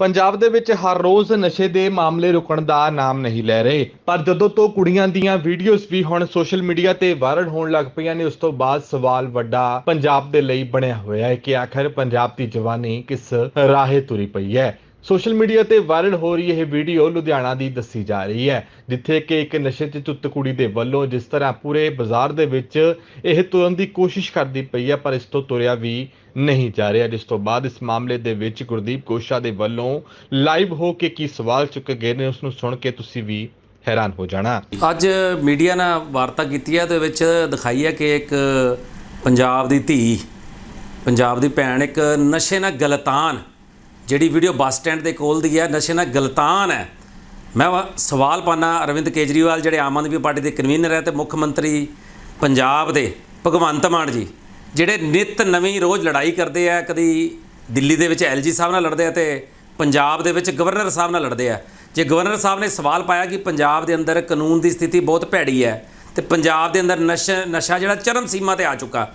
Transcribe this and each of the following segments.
ਪੰਜਾਬ ਦੇ ਵਿੱਚ ਹਰ ਰੋਜ਼ ਨਸ਼ੇ ਦੇ ਮਾਮਲੇ ਰੁਕਣ ਦਾ ਨਾਮ ਨਹੀਂ ਲੈ ਰਹੇ। ਪਰ ਜਦੋਂ ਤੋਂ ਕੁੜੀਆਂ ਦੀਆਂ ਵੀਡੀਓਜ਼ ਵੀ ਹੁਣ ਸੋਸ਼ਲ ਮੀਡੀਆ ਤੇ ਵਾਇਰਲ ਹੋਣ ਲੱਗ ਪਈਆਂ ਨੇ, ਉਸ ਤੋਂ ਬਾਅਦ ਸਵਾਲ ਵੱਡਾ ਪੰਜਾਬ ਦੇ ਲਈ ਬਣਿਆ ਹੋਇਆ ਹੈ ਕਿ ਆਖਰ ਪੰਜਾਬ ਦੀ ਜਵਾਨੀ ਕਿਸ ਰਾਹੇ ਤੁਰੀ ਪਈ ਹੈ। ਸੋਸ਼ਲ ਮੀਡੀਆ ਤੇ ਵਾਇਰਲ ਹੋ ਰਹੀ ਇਹ ਵੀਡੀਓ ਲੁਧਿਆਣਾ ਦੀ ਦੱਸੀ ਜਾ ਰਹੀ ਹੈ, ਜਿੱਥੇ ਕਿ ਇੱਕ ਨਸ਼ੇ 'ਚ ਧੁੱਤ ਕੁੜੀ ਦੇ ਵੱਲੋਂ ਜਿਸ ਤਰ੍ਹਾਂ ਪੂਰੇ ਬਾਜ਼ਾਰ ਦੇ ਵਿੱਚ ਇਹ ਤੁਰਨ ਦੀ ਕੋਸ਼ਿਸ਼ ਕਰਦੀ ਪਈ ਹੈ, ਪਰ ਇਸ ਤੋਂ ਤੁਰਿਆ ਵੀ ਨਹੀਂ ਜਾ ਰਿਹਾ। ਜਿਸ ਤੋਂ ਬਾਅਦ ਇਸ ਮਾਮਲੇ ਦੇ ਵਿੱਚ ਗੁਰਦੀਪ ਕੋਸ਼ਾ ਦੇ ਵੱਲੋਂ ਲਾਈਵ ਹੋ ਕੇ ਕੀ ਸਵਾਲ ਚੁੱਕੇ ਗਏ ਨੇ, ਉਸ ਨੂੰ ਸੁਣ ਕੇ ਤੁਸੀਂ ਵੀ ਹੈਰਾਨ ਹੋ ਜਾਣਾ। ਅੱਜ ਮੀਡੀਆ ਨਾਲ ਵਾਰਤਾ ਕੀਤੀ ਹੈ, ਤੇ ਵਿੱਚ ਦਿਖਾਈ ਹੈ ਕਿ ਇੱਕ ਪੰਜਾਬ ਦੀ ਧੀ, ਪੰਜਾਬ ਦੀ ਭੈਣ ਇੱਕ ਨਸ਼ੇ ਨਾਲ ਗਲਤਾਨ ਜਿਹੜੀ ਵੀਡੀਓ ਬੱਸ ਸਟੈਂਡ ਦੇ ਕੋਲ ਦੀ ਹੈ ਨਸ਼ੇ ਨਾਲ ਗਲਤਾਨ ਹੈ। ਮੈਂ ਸਵਾਲ ਪਾਣਾ ਅਰਵਿੰਦ ਕੇਜਰੀਵਾਲ, ਜਿਹੜੇ ਆਮ ਆਦਮੀ ਪਾਰਟੀ ਦੇ ਕਨਵੀਨਰ ਹੈ ਤੇ ਮੁੱਖ ਮੰਤਰੀ ਪੰਜਾਬ ਦੇ, ਭਗਵੰਤ ਮਾਨ ਜੀ, ਜਿਹੜੇ ਨਿਤ ਨਵੀਂ ਰੋਜ਼ ਲੜਾਈ ਕਰਦੇ ਆ, ਕਦੀ ਦਿੱਲੀ ਦੇ ਵਿੱਚ ਐਲਜੀ ਸਾਹਿਬ ਨਾਲ ਲੜਦੇ ਆ ਤੇ ਪੰਜਾਬ ਦੇ ਵਿੱਚ ਗਵਰਨਰ ਸਾਹਿਬ ਨਾਲ ਲੜਦੇ ਆ। ਜੇ ਗਵਰਨਰ ਸਾਹਿਬ ਨੇ ਸਵਾਲ ਪਾਇਆ ਕਿ ਪੰਜਾਬ ਦੇ ਅੰਦਰ ਕਾਨੂੰਨ ਦੀ ਸਥਿਤੀ ਬਹੁਤ ਭੈੜੀ ਹੈ ਤੇ ਪੰਜਾਬ ਦੇ ਅੰਦਰ ਨਸ਼ਾ ਨਸ਼ਾ ਜਿਹੜਾ ਚਰਮ ਸੀਮਾ ਤੇ ਆ ਚੁੱਕਾ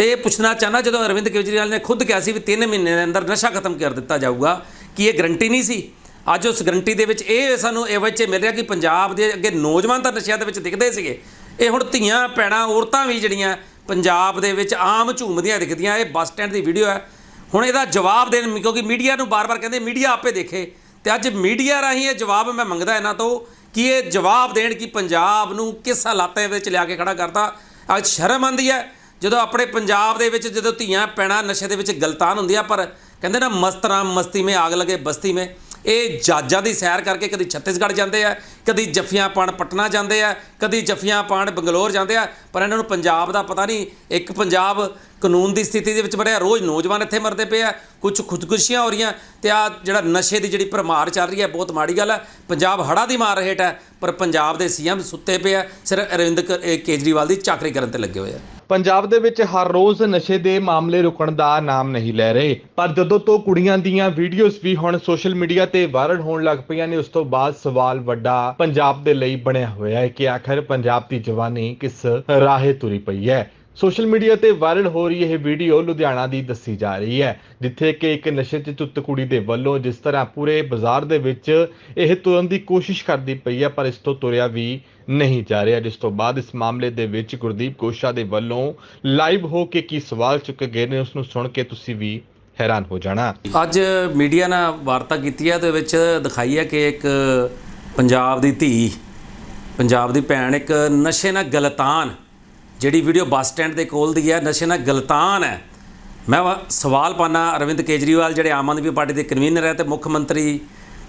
ਤੇ ਇਹ ਪੁੱਛਣਾ ਚਾਹਨਾ, ਜਦੋਂ ਅਰਵਿੰਦ ਕੇਜਰੀਵਾਲ ਨੇ ਖੁਦ ਕਿਹਾ ਸੀ ਵੀ 3 ਮਹੀਨੇ ਦੇ ਅੰਦਰ ਨਸ਼ਾ ਖਤਮ ਕਰ ਦਿੱਤਾ ਜਾਊਗਾ, ਕਿ ਇਹ ਗਰੰਟੀ ਨਹੀਂ ਸੀ? ਅੱਜ ਉਸ ਗਰੰਟੀ ਦੇ ਵਿੱਚ ਇਹ ਸਾਨੂੰ ਇਹ ਵਿੱਚ ਮਿਲ ਰਿਹਾ ਕਿ ਪੰਜਾਬ ਦੇ ਅੱਗੇ ਨੌਜਵਾਨ ਤਾਂ ਨਸ਼ਿਆਂ ਦੇ ਵਿੱਚ ਦਿਖਦੇ ਸੀਗੇ। ਇਹ ਹੁਣ ਧੀਆਂ ਪੈਣਾ ਔਰਤਾਂ ਵੀ ਜਿਹੜੀਆਂ ਪੰਜਾਬ ਦੇ ਵਿੱਚ ਆਮ ਝੂਮਦੀਆਂ ਦਿਖਦੀਆਂ, ਇਹ ਬੱਸ ਸਟੈਂਡ ਦੀ ਵੀਡੀਓ ਹੈ। ਹੁਣ ਇਹਦਾ ਜਵਾਬ ਦੇਣ, ਕਿਉਂਕਿ ਮੀਡੀਆ ਨੂੰ ਬਾਰ-ਬਾਰ ਕਹਿੰਦੇ, ਮੀਡੀਆ ਆਪੇ ਦੇਖੇ। ਤੇ ਅੱਜ ਮੀਡੀਆ ਰਾਹੀਂ ਇਹ ਜਵਾਬ ਮੈਂ ਮੰਗਦਾ ਇਹਨਾਂ ਤੋਂ ਕਿ ਇਹ ਜਵਾਬ ਦੇਣ ਕਿ ਪੰਜਾਬ ਨੂੰ ਕਿਸ ਹਾਲਾਤਾਂ ਵਿੱਚ ਲਿਆ ਕੇ ਖੜਾ ਕਰਤਾ। ਅੱਜ ਸ਼ਰਮ ਆਉਂਦੀ ਹੈ। ਜਦੋਂ ਆਪਣੇ ਪੰਜਾਬ ਦੇ ਵਿੱਚ ਜਦੋਂ ਧੀਆਂ ਪੈਣਾ ਨਸ਼ੇ ਦੇ ਵਿੱਚ ਗਲਤਾਨ ਹੁੰਦੀਆਂ, ਪਰ ਕਹਿੰਦੇ ਨਾ ਮਸਤਰਾਮ ਮਸਤੀ ਮੇ ਆਗ ਲਗੇ ਬਸਤੀ ਮੇ। ਇਹ ਜਾਜਾਂ ਦੀ ਸੈਰ ਕਰਕੇ ਕਦੀ ਛੱਤੀਸਗੜ੍ਹ ਜਾਂਦੇ ਆ, ਕਦੀ ਜੱਫੀਆਂ ਪਾਣ ਪਟਨਾ ਜਾਂਦੇ ਆ, ਕਦੀ ਜੱਫੀਆਂ ਪਾਣ ਬੰਗਲੌਰ ਜਾਂਦੇ ਆ, ਪਰ ਇਹਨਾਂ ਨੂੰ ਪੰਜਾਬ ਦਾ ਪਤਾ ਨਹੀਂ। ਇੱਕ ਪੰਜਾਬ ਕਾਨੂੰਨ ਦੀ ਸਥਿਤੀ ਦੇ ਵਿੱਚ ਬੜਿਆ ਰੋਜ਼ ਨੌਜਵਾਨ ਇੱਥੇ ਮਰਦੇ ਪਏ ਆ ਕੁਝ ਖੁਦਕੁਸ਼ੀਆਂ ਹੋ ਰਹੀਆਂ ਤੇ ਆ ਜਿਹੜਾ ਨਸ਼ੇ ਦੀ ਜਿਹੜੀ ਭਰਮਾਰ ਚੱਲ ਰਹੀ ਹੈ, ਬਹੁਤ ਮਾੜੀ ਗੱਲ ਹੈ ਪੰਜਾਬ ਹੜਾ ਦੀ ਮਾਰ ਹੇਠ ਹੈ, ਪਰ ਪੰਜਾਬ ਦੇ ਸੀਐਮ ਸੁੱਤੇ ਪਏ ਆ, ਸਿਰਫ ਅਰਵਿੰਦ ਕ- ਕੇਜਰੀਵਾਲ ਦੀ ਚਾਕਰੀ ਕਰਨ ਤੇ ਲੱਗੇ ਹੋਏ ਆ। ਪੰਜਾਬ ਦੇ ਵਿੱਚ ਹਰ ਰੋਜ਼ ਨਸ਼ੇ ਦੇ ਮਾਮਲੇ ਰੁਕਣ ਦਾ ਨਾਮ ਨਹੀਂ ਲੈ ਰਹੇ। ਪਰ ਜਦੋਂ ਤੋਂ ਕੁੜੀਆਂ ਦੀਆਂ ਵੀਡੀਓਜ਼ ਵੀ ਹੁਣ ਸੋਸ਼ਲ ਮੀਡੀਆ ਤੇ ਵਾਇਰਲ ਹੋਣ ਲੱਗ ਪਈਆਂ ਨੇ, ਉਸ ਤੋਂ ਬਾਅਦ ਸਵਾਲ ਵੱਡਾ ਪੰਜਾਬ ਦੇ ਲਈ ਬਣਿਆ ਹੋਇਆ ਹੈ ਕਿ ਆਖਰ ਪੰਜਾਬ ਦੀ ਜਵਾਨੀ ਕਿਸ ਰਾਹੇ ਤੁਰੀ ਪਈ ਹੈ। ਸੋਸ਼ਲ ਮੀਡੀਆ ਤੇ ਵਾਇਰਲ ਹੋ ਰਹੀ ਇਹ ਵੀਡੀਓ ਲੁਧਿਆਣਾ ਦੀ ਦੱਸੀ ਜਾ ਰਹੀ ਹੈ, ਜਿੱਥੇ ਕਿ ਇੱਕ ਨਸ਼ੇ 'ਚ ਧੁੱਤ ਕੁੜੀ ਦੇ ਵੱਲੋਂ ਜਿਸ ਤਰ੍ਹਾਂ ਪੂਰੇ ਬਾਜ਼ਾਰ ਦੇ ਵਿੱਚ ਇਹ ਤੁਰਨ ਦੀ ਕੋਸ਼ਿਸ਼ ਕਰਦੀ ਪਈ ਹੈ, ਪਰ ਇਸ ਤੋਂ ਤੁਰਿਆ ਵੀ ਨਹੀਂ ਜਾ ਰਿਹਾ। ਜਿਸ ਤੋਂ ਬਾਅਦ ਇਸ ਮਾਮਲੇ ਦੇ ਵਿੱਚ ਗੁਰਦੀਪ ਕੋਸ਼ਾ ਦੇ ਵੱਲੋਂ ਲਾਈਵ ਹੋ ਕੇ ਕੀ ਸਵਾਲ ਚੁੱਕੇ ਗਏ ਨੇ, ਉਸ ਨੂੰ ਸੁਣ ਕੇ ਤੁਸੀਂ ਵੀ ਹੈਰਾਨ ਹੋ ਜਾਣਾ। ਅੱਜ ਮੀਡੀਆ ਨਾਲ ਵਾਰਤਾ ਕੀਤੀ ਹੈ, ਤੇ ਵਿੱਚ ਦਿਖਾਈ ਹੈ ਕਿ ਇੱਕ ਪੰਜਾਬ ਦੀ ਧੀ, ਪੰਜਾਬ ਦੀ ਭੈਣ ਇੱਕ ਨਸ਼ੇ ਨਾਲ ਗਲਤਾਨ ਜਿਹੜੀ ਵੀਡੀਓ ਬੱਸ ਸਟੈਂਡ ਦੇ ਕੋਲ ਦੀ ਹੈ, ਨਸ਼ੇ ਨਾਲ ਗਲਤਾਨ ਹੈ। ਮੈਂ ਸਵਾਲ ਪਾਣਾ ਅਰਵਿੰਦ ਕੇਜਰੀਵਾਲ, ਜਿਹੜੇ ਆਮ ਆਦਮੀ ਪਾਰਟੀ ਦੇ ਕਨਵੀਨਰ ਹੈ ਤੇ ਮੁੱਖ ਮੰਤਰੀ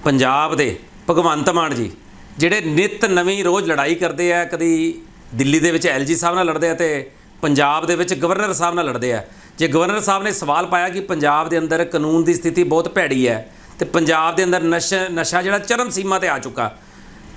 ਪੰਜਾਬ ਦੇ, ਭਗਵੰਤ ਮਾਨ ਜੀ, ਜਿਹੜੇ ਨਿਤ ਨਵੀਂ ਰੋਜ਼ ਲੜਾਈ ਕਰਦੇ ਆ, ਕਦੀ ਦਿੱਲੀ ਦੇ ਵਿੱਚ ਐਲਜੀ ਸਾਹਿਬ ਨਾਲ ਲੜਦੇ ਆ ਤੇ ਪੰਜਾਬ ਦੇ ਵਿੱਚ ਗਵਰਨਰ ਸਾਹਿਬ ਨਾਲ ਲੜਦੇ ਆ। ਜੇ ਗਵਰਨਰ ਸਾਹਿਬ ਨੇ ਸਵਾਲ ਪਾਇਆ ਕਿ ਪੰਜਾਬ ਦੇ ਅੰਦਰ ਕਾਨੂੰਨ ਦੀ ਸਥਿਤੀ ਬਹੁਤ ਭੈੜੀ ਹੈ ਤੇ ਪੰਜਾਬ ਦੇ ਅੰਦਰ ਨਸ਼ਾ ਨਸ਼ਾ ਜਿਹੜਾ ਚਰਮ ਸੀਮਾ ਤੇ ਆ ਚੁੱਕਾ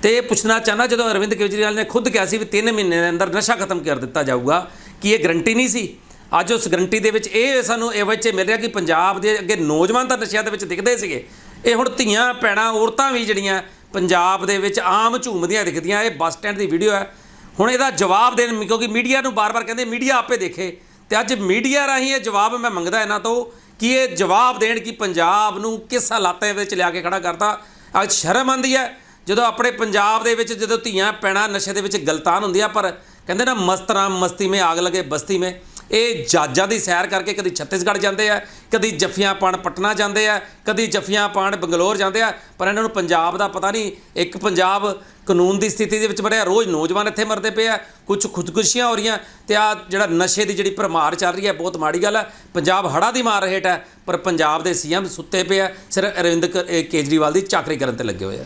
ਤੇ ਇਹ ਪੁੱਛਣਾ ਚਾਹਨਾ ਜਦੋਂ ਅਰਵਿੰਦ ਕੇਜਰੀਵਾਲ ਨੇ ਖੁਦ ਕਿਹਾ ਸੀ ਵੀ 3 ਮਹੀਨੇ ਦੇ ਅੰਦਰ ਨਸ਼ਾ ਖਤਮ ਕਰ ਦਿੱਤਾ ਜਾਊਗਾ, ਕਿ ਇਹ ਗਰੰਟੀ ਨਹੀਂ ਸੀ? ਅੱਜ ਉਸ ਗਰੰਟੀ ਦੇ ਵਿੱਚ ਇਹ ਸਾਨੂੰ ਇਹ ਵਿੱਚ ਮਿਲ ਰਿਹਾ ਕਿ ਪੰਜਾਬ ਦੇ ਅੱਗੇ ਨੌਜਵਾਨ ਤਾਂ ਨਸ਼ਿਆਂ ਦੇ ਵਿੱਚ ਦਿਖਦੇ ਸੀਗੇ। ਇਹ ਹੁਣ ਧੀਆਂ ਪੈਣਾ ਔਰਤਾਂ ਵੀ ਜਿਹੜੀਆਂ ਪੰਜਾਬ ਦੇ ਵਿੱਚ ਆਮ ਝੂਮਦੀਆਂ ਦਿਖਦੀਆਂ, ਇਹ ਬੱਸ ਸਟੈਂਡ ਦੀ ਵੀਡੀਓ ਹੈ। ਹੁਣ ਇਹਦਾ ਜਵਾਬ ਦੇਣ ਕਿਉਂਕਿ ਮੀਡੀਆ ਨੂੰ ਬਾਰ-ਬਾਰ ਕਹਿੰਦੇ, ਮੀਡੀਆ ਆਪੇ ਦੇਖੇ। ਤੇ ਅੱਜ ਮੀਡੀਆ ਰਾਹੀਂ ਇਹ ਜਵਾਬ ਮੈਂ ਮੰਗਦਾ ਇਹਨਾਂ ਤੋਂ ਕਿ ਇਹ ਜਵਾਬ ਦੇਣ ਕਿ ਪੰਜਾਬ ਨੂੰ ਕਿਸ ਹਾਲਾਤਾਂ ਵਿੱਚ ਲਿਆ ਕੇ ਖੜਾ ਕਰਤਾ। ਅੱਜ ਸ਼ਰਮ ਆਉਂਦੀ ਹੈ। ਜਦੋਂ ਆਪਣੇ ਪੰਜਾਬ ਦੇ ਵਿੱਚ ਜਦੋਂ ਧੀਆਂ ਪੈਣਾ ਨਸ਼ੇ ਦੇ ਵਿੱਚ ਗਲਤਾਨ ਹੁੰਦੀਆਂ, ਪਰ ਕਹਿੰਦੇ ਨਾ ਮਸਤਰਾਮ ਮਸਤੀ ਮੇ ਆਗ ਲਗੇ ਬਸਤੀ ਮੇ। ਇਹ ਜਾਜਾਂ ਦੀ ਸੈਰ ਕਰਕੇ ਕਦੀ ਛੱਤੀਸਗੜ੍ਹ ਜਾਂਦੇ ਆ, ਕਦੀ ਜੱਫੀਆਂ ਪਾਣ ਪਟਨਾ ਜਾਂਦੇ ਆ, ਕਦੀ ਜੱਫੀਆਂ ਪਾਣ ਬੰਗਲੌਰ ਜਾਂਦੇ ਆ, ਪਰ ਇਹਨਾਂ ਨੂੰ ਪੰਜਾਬ ਦਾ ਪਤਾ ਨਹੀਂ। ਇੱਕ ਪੰਜਾਬ ਕਾਨੂੰਨ ਦੀ ਸਥਿਤੀ ਦੇ ਵਿੱਚ ਬੜਿਆ ਰੋਜ਼ ਨੌਜਵਾਨ ਇੱਥੇ ਮਰਦੇ ਪਏ ਆ ਕੁਝ ਖੁਦਕੁਸ਼ੀਆਂ ਹੋ ਰਹੀਆਂ ਤੇ ਆ ਜਿਹੜਾ ਨਸ਼ੇ ਦੀ ਜਿਹੜੀ ਭਰਮਾਰ ਚੱਲ ਰਹੀ ਹੈ, ਬਹੁਤ ਮਾੜੀ ਗੱਲ ਹੈ ਪੰਜਾਬ ਹੜਾ ਦੀ ਮਾਰ ਹੇਠ ਹੈ, ਪਰ ਪੰਜਾਬ ਦੇ ਸੀਐਮ ਸੁੱਤੇ ਪਏ ਆ ਸਿਰ ਅਰਵਿੰਦ ਕ- ਕੇਜਰੀਵਾਲ ਦੀ ਚਾਕਰੀ ਕਰਨ ਤੇ ਲੱਗੇ ਹੋਏ ਆ।